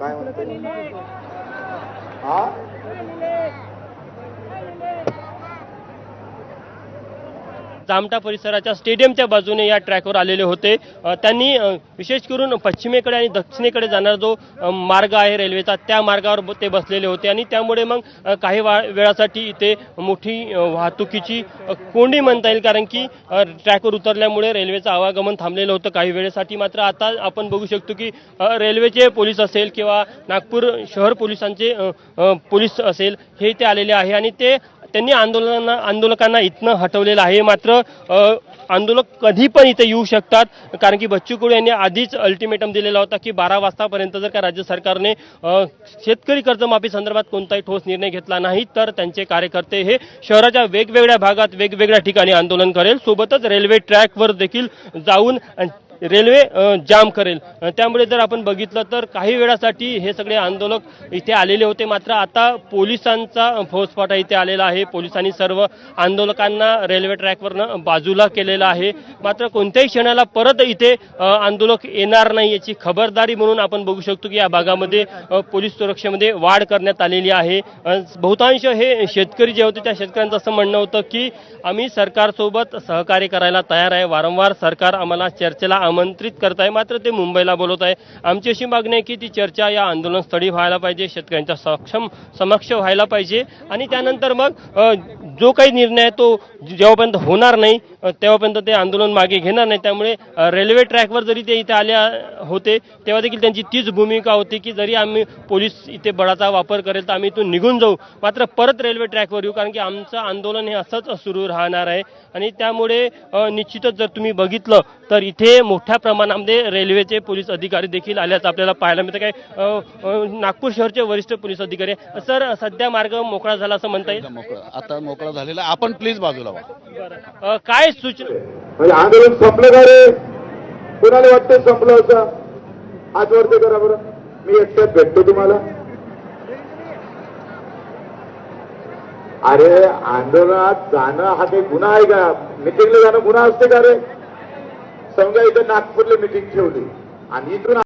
काय म्हणतो हा? जामटा परिसराच्या स्टेडियमच्या बाजूने या ट्रॅकवर आलेले होते. त्यांनी विशेष करून पश्चिमेकडे आणि दक्षिणेकडे जाणारा जो मार्ग आहे रेल्वेचा त्या मार्गावर ते बसलेले होते आणि त्यामुळे मग काही वा वेळासाठी इथे मोठी वाहतुकीची कोंडी म्हणता येईल कारण की ट्रॅकवर उतरल्यामुळे रेल्वेचं आवागमन थांबलेलं होतं काही वेळेसाठी मात्र. आता आपण बघू शकतो की रेल्वेचे पोलीस असेल किंवा नागपूर शहर पोलिसांचे पोलीस असेल हे इथे आलेले आहे आणि ते त्यांनी आंदोलना आंदोलकांना इथनं हटवलेलं आहे. मात्र आंदोलक कधी पण इथे येऊ शकतात कारण की बच्चू कडू यांनी आधीच अल्टिमेटम दिलेला होता की बारा वाजतापर्यंत जर का राज्य सरकारने शेतकरी कर्जमाफी संदर्भात कोणताही ठोस निर्णय घेतला नाही तर त्यांचे कार्यकर्ते हे शहराच्या वेगवेगळ्या भागात वेगवेगळ्या ठिकाणी आंदोलन करेल. सोबतच रेल्वे ट्रॅकवर देखील जाऊन रेल्वे जाम करेल. त्यामुळे जर आपण बघितलं तर काही वेळासाठी हे सगळे आंदोलक इथे आलेले होते. मात्र आता पोलिसांचा फौजफाटा इथे आलेला आहे. पोलिसांनी सर्व आंदोलकांना रेल्वे ट्रॅकवरनं बाजूला केलेलं आहे. मात्र कोणत्याही क्षणाला परत इथे आंदोलक येणार नाही याची खबरदारी म्हणून आपण बघू शकतो की या भागामध्ये पोलीस सुरक्षेमध्ये वाढ करण्यात आलेली आहे. बहुतांश हे शेतकरी जे होते त्या शेतकऱ्यांचं असं म्हणणं होतं की आम्ही सरकारसोबत सहकार्य करायला तयार आहे. वारंवार सरकार आम्हाला चर्चेला आमंत्रित करत आहे मात्र ते मुंबईला बोलवत आहे. आमची अशी मागणी आहे की ती चर्चा या आंदोलनस्थळी व्हायला पाहिजे शेतकऱ्यांच्या सक्षम समक्ष व्हायला पाहिजे. आणि त्यानंतर मग जो काही निर्णय आहे तो जेव्हापर्यंत होणार नाही तेव्हापर्यंत ते आंदोलन मागे घेणार नाही. त्यामुळे रेल्वे ट्रॅकवर जरी ते इथे आले होते तेव्हा देखील त्यांची तीच भूमिका होती की जरी आम्ही पोलीस इथे बळाचा वापर करेल तर आम्ही इथून निघून जाऊ. मात्र परत रेल्वे ट्रॅकवर येऊ कारण की आमचं आंदोलन हे असंच सुरू राहणार आहे. आणि त्यामुळे निश्चितच जर तुम्ही बघितलं तर इथे मोठ्या प्रमाणामध्ये रेल्वेचे पोलीस अधिकारी देखील आल्याचं आपल्याला पाहायला मिळतं. काय नागपूर शहरचे वरिष्ठ पोलीस अधिकारी. सर सध्या मार्ग मोकळा झाला असं म्हणता येईल? आता मोकळा झालेला. आपण प्लीज बाजूला व्हा काही सूचना म्हणजे आंदोलन संपलं का रे? कोणाला वाटतं संपलं असं? आज वरती करा बरं. मी एकट्यात भेटतो तुम्हाला. अरे आंदोलनात जाणं हा काही गुन्हा आहे का? मिटिंगला जाणं गुन्हा असते का रे? समजा इथं नागपूरला मिटिंग ठेवली आणि इथून